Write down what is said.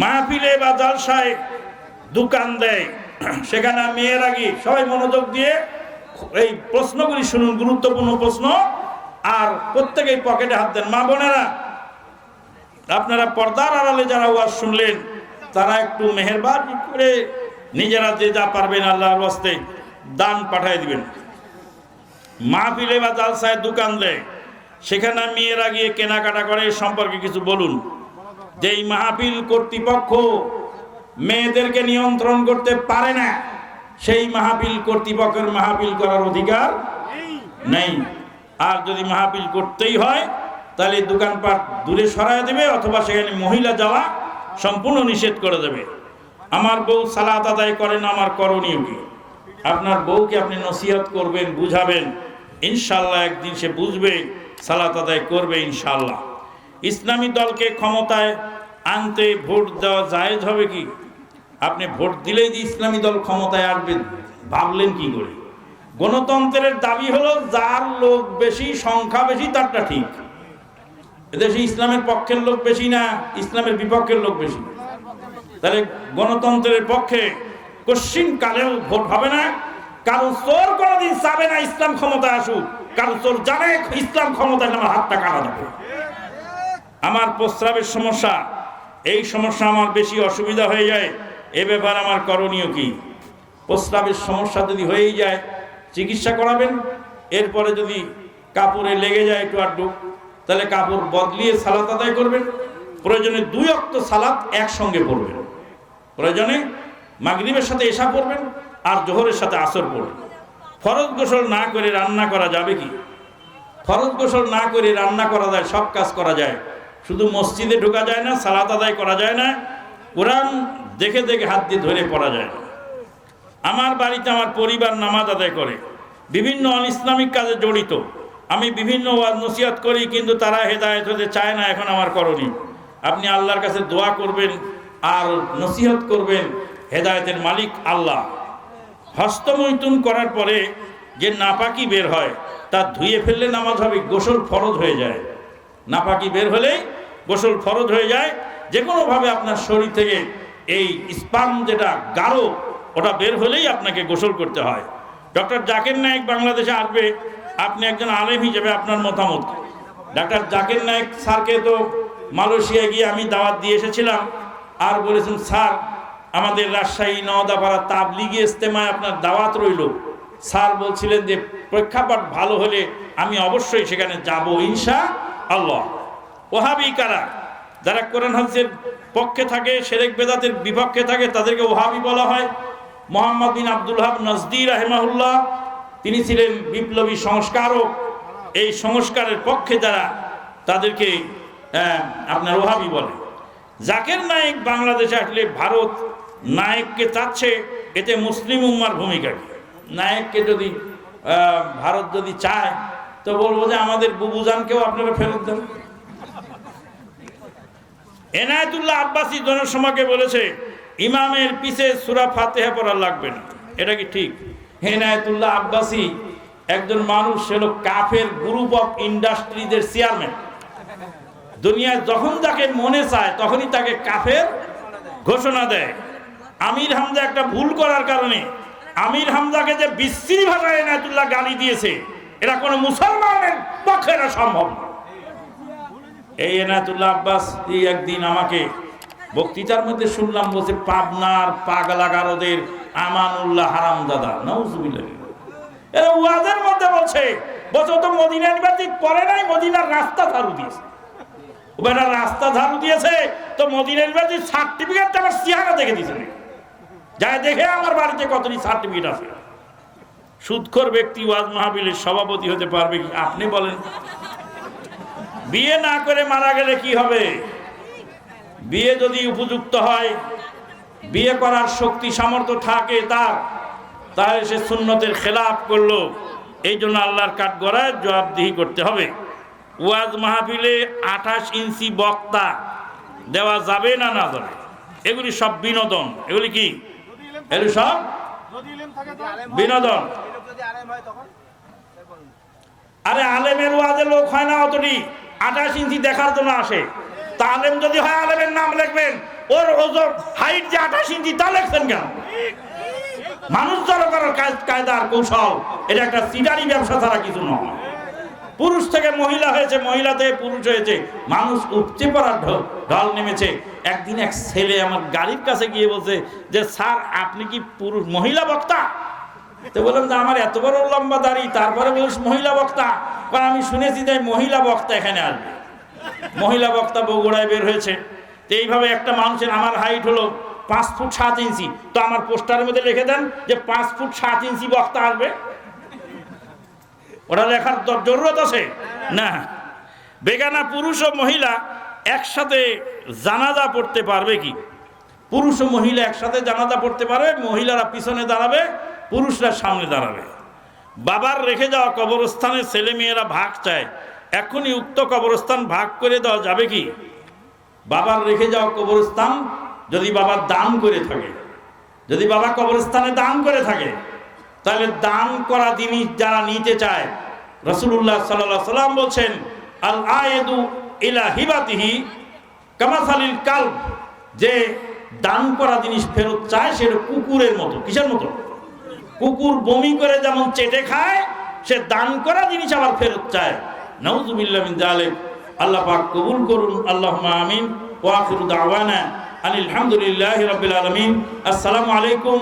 মাহফিলে বা জালসায় দোকান দেয়। সেখানে মেয়েরা গিয়ে সবাই মনোযোগ দিয়ে এই প্রশ্নগুলি শুনুন, গুরুত্বপূর্ণ প্রশ্ন। আর প্রত্যেকেই পকেটে হাত দেন। মা বোনেরা, আপনারা পর্দার আড়ালে যারা ওয়াজ শুনলেন, তারা একটু মেহরবানি করে নিজেরা যে যা পারবেন আল্লাহর বস্তে দান পাঠায় দিবেন। মাহফিলে বা জালসায় দোকান দেয়। সেখানে মেয়েরা গিয়ে কেনাকাটা করে সম্পর্কে কিছু বলুন। যে এই মাহফিল কর্তৃপক্ষ মেয়েদেরকে নিয়ন্ত্রণ করতে পারে না, সেই মাহফিল কর্তৃপক্ষের মাহফিল করার অধিকার নেই। আর যদি মাহফিল করতেই হয়, তাহলে দোকানপাট দূরে সরায় দেবে, অথবা সেখানে মহিলা যাওয়া সম্পূর্ণ নিষেধ করে দেবে। আমার বউ সালাত আদায় করেন, আমার করণীয় কি? আপনার বউকে আপনি নসিহত করবেন, বুঝাবেন। ইনশাল্লাহ একদিন সে বুঝবে, সালাত আদায় করবে ইনশাল্লাহ। ইসলামী দলকে ক্ষমতায় আনতে ভোট দেওয়া জায়েজ হবে কি? আপনি ভোট দিলেই যে ইসলামী দল ক্ষমতায় আসবেন, ভাবলেন কি করে? গণতন্ত্রের দাবি হলো যার লোক বেশি, সংখ্যা বেশি, তারটা ঠিক। এদেশে ইসলামের পক্ষের লোক বেশি না, ইসলামের বিপক্ষের লোক বেশি? তাহলে গণতন্ত্রের পক্ষে কশ্চিন কালেও ভোট হবে না। কারণ চোর কোনোদিন চাবে না ইসলাম ক্ষমতা আসুক। কারণ চোর জানে ইসলাম ক্ষমতায় আমার হাতটা কাটা যাবে আমার প্রস্রাবের সমস্যা, এই সমস্যা আমার বেশি অসুবিধা হয়ে যায়, এ ব্যাপার আমার করণীয় কি? প্রস্রাবের সমস্যা যদি হয়েই যায়, চিকিৎসা করাবেন, এরপরে যদি কাপড়ে লেগে যায় একটু আড্ডু তাহলে কাপড় বদলিয়ে সালাত আদায় করবেন, প্রয়োজনে দুই অক্ত সালাত একসঙ্গে পড়বেন, প্রয়োজনে মাগরিবের সাথে এসা পড়বেন আর জোহরের সাথে আসর পড়বেন। ফরজ গোসল না করে রান্না করা যাবে কি? ফরজ গোসল না করে রান্না করা যায়, সব কাজ করা যায় শুধু মসজিদে ঢোকা যায় না, সালাত আদায় করা যায় না, কোরআন দেখে দেখে হাত দিয়ে ধরে পড়া যায় না। আমার বাড়িতে আমার পরিবার নামাজ আদায় করে, বিভিন্ন অন ইসলামিক কাজে জড়িত। আমি বিভিন্ন ওয়াজ নসিহত করি, কিন্তু তারা হেদায়ত হতে চায় না, এখন আমার করণীয়। আপনি আল্লাহর কাছে দোয়া করবেন, আর নসিহত করবেন, হেদায়তের মালিক আল্লাহ। হস্তমৈথুন করার পরে যে নাপাকি বের হয়, তা ধুয়ে ফেললে নামাজ হবে, গোসল ফরজ হয়ে যায়। নাপাকি বের হলেই গোসল ফরজ হয়ে যায় যে কোনোভাবে আপনার শরীর থেকে এই স্পাম যেটা গাঢ়, ওটা বের হলেই আপনাকে গোসল করতে হয়। ডক্টর জাকির নায়েক বাংলাদেশে আসবে, আপনি একজন আলেম হিসেবে আপনার মতামত ডাক্তার জাকির নায়েক স্যারকে তো মালয়েশিয়ায় গিয়ে আমি দাওয়াত দিয়ে এসেছিলাম, আর বলেছেন, স্যার, আমাদের রাজশাহী নওদাপাড়া তাবলিগি ইস্তেমায় আপনার দাওয়াত রইল। স্যার বলছিলেন যে, প্রেক্ষাপট ভালো হলে আমি অবশ্যই সেখানে যাব ইনশা আল্লাহ। ওহাবি কারা? যারা কোরআন হাদিসের পক্ষে থাকে, সেরেক বেদাতের বিপক্ষে থাকে, তাদেরকে ওহাবি বলা হয়। Muhammad bin Abdul Wahhab Najdi রাহেমাহুল্লাহ, তিনি ছিলেন বিপ্লবী সংস্কারক। এই সংস্কারের পক্ষে যারা, তাদেরকে আপনার ওহাবি বলে। জাকের নায়েক বাংলাদেশে আসলে ভারত নায়ককে চাচ্ছে, এতে মুসলিম উম্মার ভূমিকা কি? নায়ককে যদি ভারত যদি চায়, তো বলব যে আমাদের বুবুজানকেও আপনারা ফেরত দেন। এনায়তুল্লাহ আব্বাসী জনসমাকে বলেছে, ইমামের পিছে সুরা ফাতেহা পড়া লাগবে না। এটা কি ঠিক? এনায়তুল্লাহ আব্বাসী, একজন মানুষ ছিল কাফের গ্রুপ অফ ইন্ডাস্ট্রিজের চেয়ারম্যান দুনিয়ায় যখন তাকে মনে চায়, তখনই তাকে কাফের ঘোষণা দেয়। আমির হামজা একটা ভুল করার কারণে, আমির হামজাকে যে বিশ্রী ভাষায় এনায়তুল্লাহ গালি দিয়েছে, এটা কোনো মুসলমানের পক্ষে সম্ভব না। এই এনায়তুল্লাহ আব্বাস, এই একদিন আমাকে বক্তৃতার মধ্যে শুনলাম বলছে, পাবনার পাগলাগারদের আমানুল্লাহ হারাম দাদা। নজুবিল্লাহ এরা ওয়াজের মধ্যে বলছে ও তো মদিনা ইউনিভার্সিটি পড়ে নাই, মদিনার রাস্তা ঝাড়ু দিয়েছে। ওরা রাস্তা ঝাড়ু দিয়েছে, তো মদিনা ইউনিভার্সিটির সার্টিফিকেট আমার চেহারা দেখে দিয়েছে। যাই দেখে আমার বাড়িতে কতটি সার্টিফিকেট আছে। সুদখোর ব্যক্তি, ওয়াজ মাহাবিলের সভাপতি হতে পারবে কি? আপনি বলেন। বিয়ে না করে মারা গেলে কি হবে? বিয়ে যদি উপযুক্ত হয়, বিয়ে করার শক্তি, সামর্থ্য থাকে তার, তাহলে সে সুন্নতের খেলাপ করল। এই জন্য আল্লাহর কাঠ গড়ায় জবাবদিহি করতে হবে। ওয়াজ মাহফিলে আঠাশ ইঞ্চি বক্তা দেওয়া যাবে না না যাবে? এগুলি সব বিনোদন। এগুলি কি? এগুলি সব বিনোদন। আরে আলেমের ওয়াজে লোক হয় না অতটি। আঠাশ ইঞ্চি দেখার জন্য আসে। তা যদি হয় আলেমের নাম লিখবেন, ওর ওজন হাইট যে আঠাশ ইঞ্চি, তা লেখছেন কেন? মানুষ জড়ো করার কাজ- কায়দা কৌশল, এটা একটা সিটারি ব্যবসা ছাড়া কিছু নয়। পুরুষ থেকে মহিলা হয়েছে, মহিলা থেকে পুরুষ হয়েছে, মানুষ উপচে পড়ার ঢল ঢল নেমেছে। একদিন এক ছেলে আমার গাড়ির কাছে গিয়ে বলছে যে, স্যার, আপনি কি পুরুষ মহিলা বক্তা? তো বললাম যে আমার এত বড় লম্বা দাড়ি, তারপরে বলিস মহিলা বক্তা। কারণ আমি শুনেছি যে মহিলা বক্তা এখানে আসবে। মহিলা বক্তা বগুড়ায় বের হয়েছে। তো এইভাবে একটা মানুষের, আমার হাইট হলো পাঁচ ফুট সাত ইঞ্চি। তো আমার পোস্টারের মধ্যে লিখে দেন যে পাঁচ ফুট সাত ইঞ্চি বক্তা আসবে। ওটা লেখার জরুরত আছে? না। বেগানা পুরুষ ও মহিলা একসাথে জানাজা পড়তে পারবে কি? পুরুষ ও মহিলা একসাথে জানাজা পড়তে পারবে, মহিলারা পিছনে দাঁড়াবে পুরুষরা সামনে দাঁড়াবে। বাবার রেখে যাওয়া কবরস্থানে ছেলে মেয়েরা ভাগ চায়। এখনই উক্ত কবরস্থান ভাগ করে দেওয়া যাবে কি? বাবার রেখে যাওয়া কবরস্থান যদি বাবা দান করে থাকে, যদি বাবা কবরস্থানে দান করে থাকে, তাহলে দান করা জিনিস যারা নিতে চায় রসুল্লাহ সাল্লাহ সাল্লাম বলছেন, আল আয়েদু ইলা হিবাতিহি কামাসালিল কাল যে দান করা জিনিস ফেরত চায়, সেটা কুকুরের মতো, কিসের মতো? কুকুর বমি করে যেমন চেটে খায়, সে দান করা জিনিস আবার ফেরত চায়। নওজুবিল্লাহ জালে আল্লাহ পাক কবুল করুন। আল্লাহ আমিন। ওয়া আখিরু দাওয়ানা আনিল হামদুলিল্লাহি রাব্বিল আলামিন। আসসালামু আলাইকুম